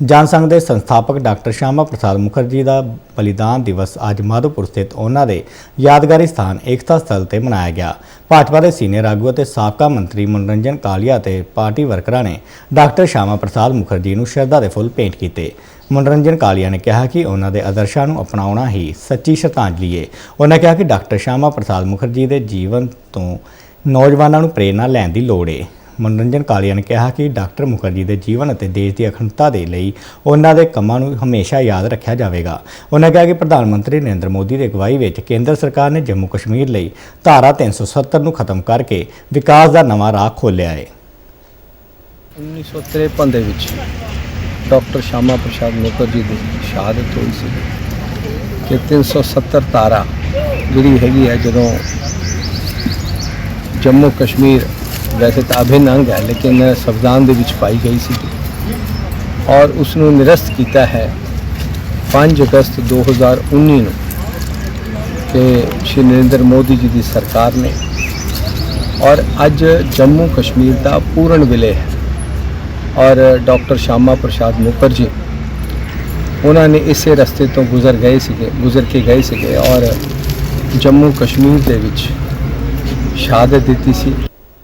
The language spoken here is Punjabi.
ਜਨਸੰਘ ਦੇ ਸੰਸਥਾਪਕ ਡਾਕਟਰ ਸ਼ਾਮਾ ਪ੍ਰਸਾਦ ਮੁਖਰਜੀ ਦਾ ਬਲੀਦਾਨ ਦਿਵਸ ਅੱਜ ਮਾਧੋਪੁਰ ਸਥਿਤ ਉਹਨਾਂ ਦੇ ਯਾਦਗਾਰੀ ਸਥਾਨ ਏਕਤਾ ਸਥਲ ਤੇ ਮਨਾਇਆ ਗਿਆ। ਭਾਜਪਾ ਦੇ ਸੀਨੀਅਰ ਆਗੂ ਅਤੇ ਸਾਬਕਾ ਮੰਤਰੀ ਮਨੋਰੰਜਨ ਕਾਲੀਆ ਤੇ ਪਾਰਟੀ ਵਰਕਰਾਂ ਨੇ ਡਾਕਟਰ ਸ਼ਾਮਾ ਪ੍ਰਸਾਦ ਮੁਖਰਜੀ ਨੂੰ ਸ਼ਰਧਾ ਦੇ ਫੁੱਲ ਭੇਂਟ ਕੀਤੇ। ਮਨੋਰੰਜਨ ਕਾਲੀਆ ਨੇ ਕਿਹਾ ਕਿ ਉਹਨਾਂ ਦੇ ਆਦਰਸ਼ਾਂ ਨੂੰ ਅਪਣਾਉਣਾ ਹੀ ਸੱਚੀ ਸ਼ਰਧਾਂਜਲੀ ਹੈ ਉਹਨਾਂ ਕਿਹਾ ਕਿ ਡਾਕਟਰ ਸ਼ਾਮਾ ਪ੍ਰਸਾਦ ਮੁਖਰਜੀ ਦੇ ਜੀਵਨ ਤੋਂ ਨੌਜਵਾਨਾਂ ਨੂੰ ਪ੍ਰੇਰਣਾ ਲੈਣ ਦੀ ਲੋੜ ਹੈ ਮਨੋਰੰਜਨ ਕਾਲੀਆ ਨੇ ਕਿਹਾ ਕਿ ਡਾਕਟਰ ਮੁਖਰਜੀ ਦੇ ਜੀਵਨ ਅਤੇ ਦੇਸ਼ ਦੀ ਅਖੰਡਤਾ ਦੇ ਲਈ ਉਹਨਾਂ ਦੇ ਕੰਮਾਂ ਨੂੰ ਹਮੇਸ਼ਾ ਯਾਦ ਰੱਖਿਆ ਜਾਵੇਗਾ। ਉਹਨਾਂ ਕਿਹਾ ਕਿ ਪ੍ਰਧਾਨ ਮੰਤਰੀ ਨਰਿੰਦਰ ਮੋਦੀ ਦੀ ਅਗਵਾਈ ਵਿੱਚ ਕੇਂਦਰ ਸਰਕਾਰ ਨੇ ਜੰਮੂ ਕਸ਼ਮੀਰ ਲਈ ਧਾਰਾ 370 ਨੂੰ ਖਤਮ ਕਰਕੇ ਵਿਕਾਸ ਦਾ ਨਵਾਂ ਰਾਹ ਖੋਲ੍ਹਿਆ ਹੈ। 1953 ਦੇ ਵਿੱਚ ਡਾਕਟਰ ਸ਼ਾਮਾ ਪ੍ਰਸਾਦ ਮੁਖਰਜੀ ਦੀ ਸ਼ਹਾਦਤ ਹੋਈ ਸੀ ਕਿ 370 ਤਾਰਾ ਜਿਹੜੀ ਹੈਗੀ ਹੈ ਜਦੋਂ ਜੰਮੂ ਕਸ਼ਮੀਰ ਵੈਸੇ ਤਾਂ ਅਭਿਨੰਗ ਹੈ, ਲੇਕਿਨ ਸੰਵਿਧਾਨ ਦੇ ਵਿੱਚ ਪਾਈ ਗਈ ਸੀ। ਔਰ ਉਸ ਨੂੰ ਨਿਰਸਤ ਕੀਤਾ ਹੈ 5 ਅਗਸਤ 2019 ਨੂੰ ਕਿ ਸ਼੍ਰੀ ਨਰਿੰਦਰ ਮੋਦੀ ਜੀ ਦੀ ਸਰਕਾਰ ਨੇ। ਔਰ ਅੱਜ ਜੰਮੂ ਕਸ਼ਮੀਰ ਦਾ ਪੂਰਨ ਵਿਲੇ ਹੈ। ਔਰ ਡਾਕਟਰ ਸ਼ਾਮਾ ਪ੍ਰਸਾਦ ਮੁਖਰਜੀ, ਉਹਨਾਂ ਨੇ ਇਸੇ ਰਸਤੇ ਤੋਂ ਗੁਜ਼ਰ ਗਏ ਸੀਗੇ, ਗੁਜ਼ਰ ਕੇ ਗਏ ਸੀਗੇ। ਔਰ ਜੰਮੂ ਕਸ਼ਮੀਰ ਦੇ ਵਿੱਚ ਸ਼ਹਾਦਤ ਦਿੱਤੀ ਸੀ।